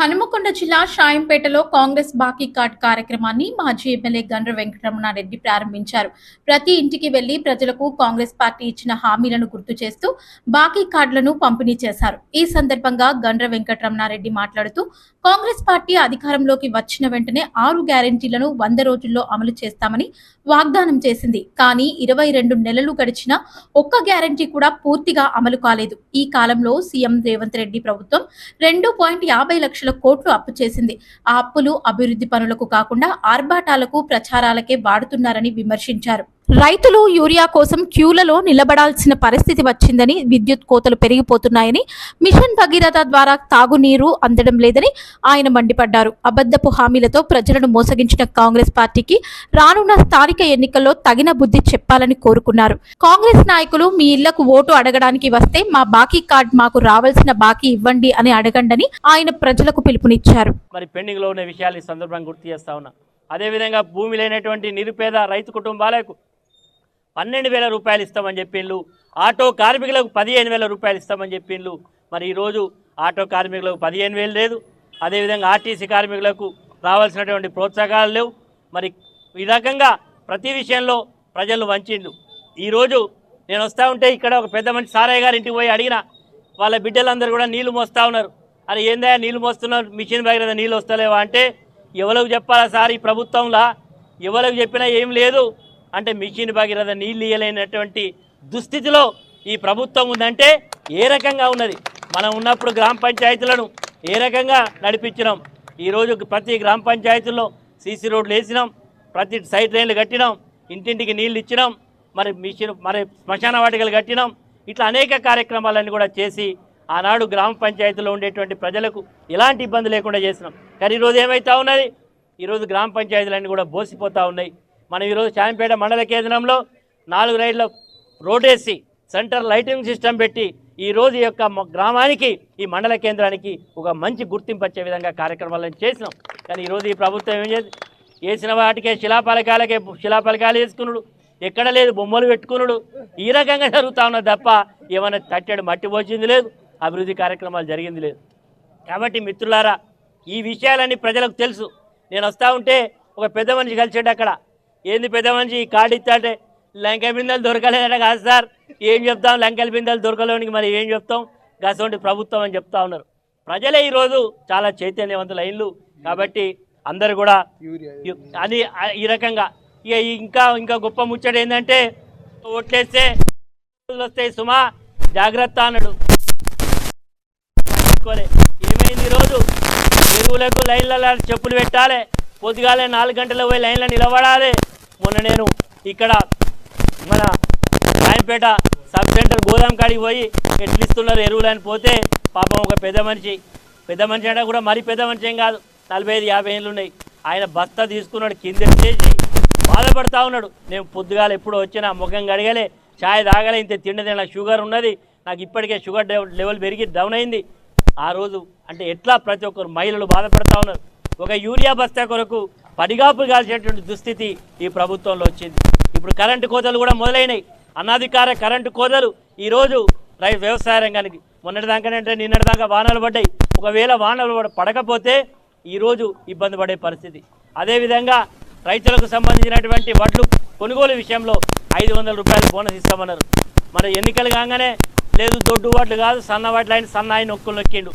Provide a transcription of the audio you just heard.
హనుమకొండ జిల్లా షాయంపేటలో కాంగ్రెస్ బాకీ కార్డ్ కార్యక్రమాన్ని మాజీ ఎమ్మెల్యే గండ్ర వెంకటరమణారెడ్డి ప్రారంభించారు. ప్రతి ఇంటికి వెళ్ళి ప్రజలకు కాంగ్రెస్ పార్టీ ఇచ్చిన హామీలను గుర్తు చేస్తూ బాకీ కార్డులను పంపిణీ చేశారు. ఈ సందర్భంగా గండ్ర వెంకటరమణారెడ్డి మాట్లాడుతూ కాంగ్రెస్ పార్టీ అధికారంలోకి వచ్చిన వెంటనే ఆరు గ్యారెంటీలను వంద రోజుల్లో అమలు చేస్తామని వాగ్దానం చేసింది. కానీ ఇరవై రెండు నెలలు గడిచిన ఒక్క గ్యారెంటీ కూడా పూర్తిగా అమలు కాలేదు. ఈ కాలంలో సీఎం రేవంత్ రెడ్డి ప్రభుత్వం రెండు పాయింట్ యాభై లక్షల కోట్లు అప్పు చేసింది. ఆ అప్పులు అభివృద్ధి పనులకు కాకుండా ఆర్భాటాలకు ప్రచారాలకే వాడుతున్నారని విమర్శించారు. రైతులు యూరియా కోసం క్యూలలో నిలబడాల్సిన పరిస్థితి వచ్చిందని విద్యుత్ కోతలు పెరిగిపోతున్నాయని మిషన్ భగీరథ ద్వారా తాగునీరు అందడం లేదని ఆయన మండిపడ్డారు. అబద్ధపు హామీలతో ప్రజలను మోసగించిన కాంగ్రెస్ పార్టీకి రానున్న స్థానిక ఎన్నికల్లో తగిన బుద్ధి చెప్పాలని కోరుకున్నారు. కాంగ్రెస్ నాయకులు మీ ఇళ్ళకు ఓటు అడగడానికి వస్తే మా బాకీ కార్డ్ మాకు రావాల్సిన బాకీ ఇవ్వండి అని అడగండని ఆయన ప్రజలకు పిలుపునిచ్చారు. మరి పెండింగ్లో ఉన్న విషయాలు ఈ సందర్భంగా గుర్తు చేస్తా ఉన్నా. అదేవిధంగా భూమి లేనటువంటి నిరుపేద రైతు కుటుంబాలకు పన్నెండు వేల రూపాయలు ఇస్తామని చెప్పిండ్రు ఆటో కార్మికులకు పదిహేను వేల రూపాయలు ఇస్తామని చెప్పిండ్రు మరి ఈరోజు ఆటో కార్మికులకు పదిహేను వేలు లేదు. అదేవిధంగా ఆర్టీసీ కార్మికులకు రావాల్సినటువంటి ప్రోత్సాహకాలు లేవు. మరి ఈ రకంగా ప్రతి విషయంలో ప్రజలు వంచిండు ఈరోజు నేను వస్తూ ఉంటే ఇక్కడ ఒక పెద్ద మనిషి సారయ్య గారి ఇంటికి పోయి అడిగిన వాళ్ళ బిడ్డలందరూ కూడా నీళ్ళు మోస్తూ ఉన్నారు. అరే ఏందా నీళ్ళు మోస్తున్నారు మిషన్ బయట నీళ్ళు వస్తలేవా? అంటే ఎవరికి చెప్పాలా సార్ ఈ ప్రభుత్వంలో? ఎవరికి చెప్పినా ఏం లేదు. అంటే మిషన్ భగీరథ నీళ్ళు ఇయ్యలేనటువంటి దుస్థితిలో ఈ ప్రభుత్వం ఉందంటే ఏ రకంగా ఉన్నది? మనం ఉన్నప్పుడు గ్రామ పంచాయతీలను ఏ రకంగా నడిపించినాం? ఈరోజు ప్రతి గ్రామ పంచాయతీల్లో సీసీ రోడ్లు వేసినాం ప్రతి సైడ్ లైన్లు కట్టినాం ఇంటింటికి నీళ్ళు ఇచ్చినాం మరి మిషన్ మరి శ్మశాన వాటికలు కట్టినాం. ఇట్లా అనేక కార్యక్రమాలన్నీ కూడా చేసి ఆనాడు గ్రామ పంచాయతీలో ఉండేటువంటి ప్రజలకు ఎలాంటి ఇబ్బంది లేకుండా చేసినాం. కానీ ఈరోజు ఏమవుతా ఉన్నది? ఈరోజు గ్రామ పంచాయతీలన్నీ కూడా బోసిపోతూ ఉన్నాయి. మనం ఈరోజు చాంపేట మండల కేంద్రంలో నాలుగు రైళ్ళ రోడ్డేసి సెంటర్ లైటింగ్ సిస్టమ్ పెట్టి ఈ రోజు ఈ యొక్క గ్రామానికి ఈ మండల కేంద్రానికి ఒక మంచి గుర్తింపు వచ్చే విధంగా కార్యక్రమాలను చేసినాం. కానీ ఈరోజు ఈ ప్రభుత్వం ఏం చేసి వేసిన వాటికే శిలాపలకాలకే శిలాపలకాలు వేసుకున్నాడు. ఎక్కడ లేదు బొమ్మలు పెట్టుకున్నాడు. ఈ రకంగా జరుగుతూ ఉన్నది తప్ప ఏమైనా తట్టెడు మట్టి పోచింది లేదు అభివృద్ధి కార్యక్రమాలు జరిగింది లేదు. కాబట్టి మిత్రులారా ఈ విషయాలన్నీ ప్రజలకు తెలుసు. నేను వస్తూ ఉంటే ఒక పెద్ద మనిషి కలిసాడు అక్కడ. ఏంది పెద్ద మనిషి? ఈ కార్డు ఇస్తాంటే లంకె బిందెలు దొరకలేదట కాదు సార్. ఏం చెప్తాం? లంకెల బిందెలు దొరకలేనికి మరి ఏం చెప్తాం? గసంటి ప్రభుత్వం అని చెప్తా ఉన్నారు. ప్రజలే ఈరోజు చాలా చైతన్యవంతులు అయిన్లు కాబట్టి అందరు కూడా అది ఈ రకంగా. ఇక ఇంకా ఇంకా గొప్ప ముచ్చట ఏంటంటే ఓట్లేస్తే వస్తాయి సుమా. జాగ్రత్త అన్నాడు. ఏమైంది ఈరోజు? ఎరువులకు లైన్లలో చెప్పులు పెట్టాలి. పొద్దుగాలే నాలుగు గంటల పోయి లైన్లో నిలబడాలి. మొన్న నేను ఇక్కడ మన రాయంపేట సబ్ సెంటర్ గోదాం కాడికి పోయి ఎట్లిస్తున్నారు ఎరువులు అని పోతే పాపం ఒక పెద్ద మనిషి పెద్ద మనిషి అంటే కూడా మరీ పెద్ద మనిషి ఏం కాదు. నలభై ఐదు యాభై ఏళ్ళు ఉన్నాయి. ఆయన బస్తా తీసుకున్నాడు కింద చేసి బాధపడతా ఉన్నాడు. నేను పొద్దుగాల ఎప్పుడు వచ్చినా ముఖం గడగలే ఛాయ్ తాగలే ఇంత తిండి నాకు షుగర్ ఉన్నది. నాకు ఇప్పటికే షుగర్ లెవెల్- లెవెల్ పెరిగి డౌన్ అయింది. ఆ రోజు అంటే ఎట్లా ప్రతి ఒక్కరు మహిళలు బాధపడతా ఉన్నారు. ఒక యూరియా బస్తా కొరకు పడిగాపు కాల్చేటువంటి దుస్థితి ఈ ప్రభుత్వంలో వచ్చింది. ఇప్పుడు కరెంటు కోతలు కూడా మొదలైనాయి. అనాధికార కరెంటు కోతలు ఈరోజు రై వ్యవసాయ రంగానికి మొన్నటిదాకానంటే నిన్నటిదాకా వానలు పడ్డాయి. ఒకవేళ వానలు పడ- పడకపోతే ఈరోజు ఇబ్బంది పడే పరిస్థితి. అదేవిధంగా రైతులకు సంబంధించినటువంటి వడ్లు కొనుగోలు విషయంలో ఐదు వందల రూపాయలు బోనస్ ఇస్తామన్నారు. మరి ఎన్నికలు కాగానే లేదు దొడ్డు వడ్లు కాదు సన్న వడ్లు అయిన సన్న ఆయన ఒక్కలు నొక్కిండు.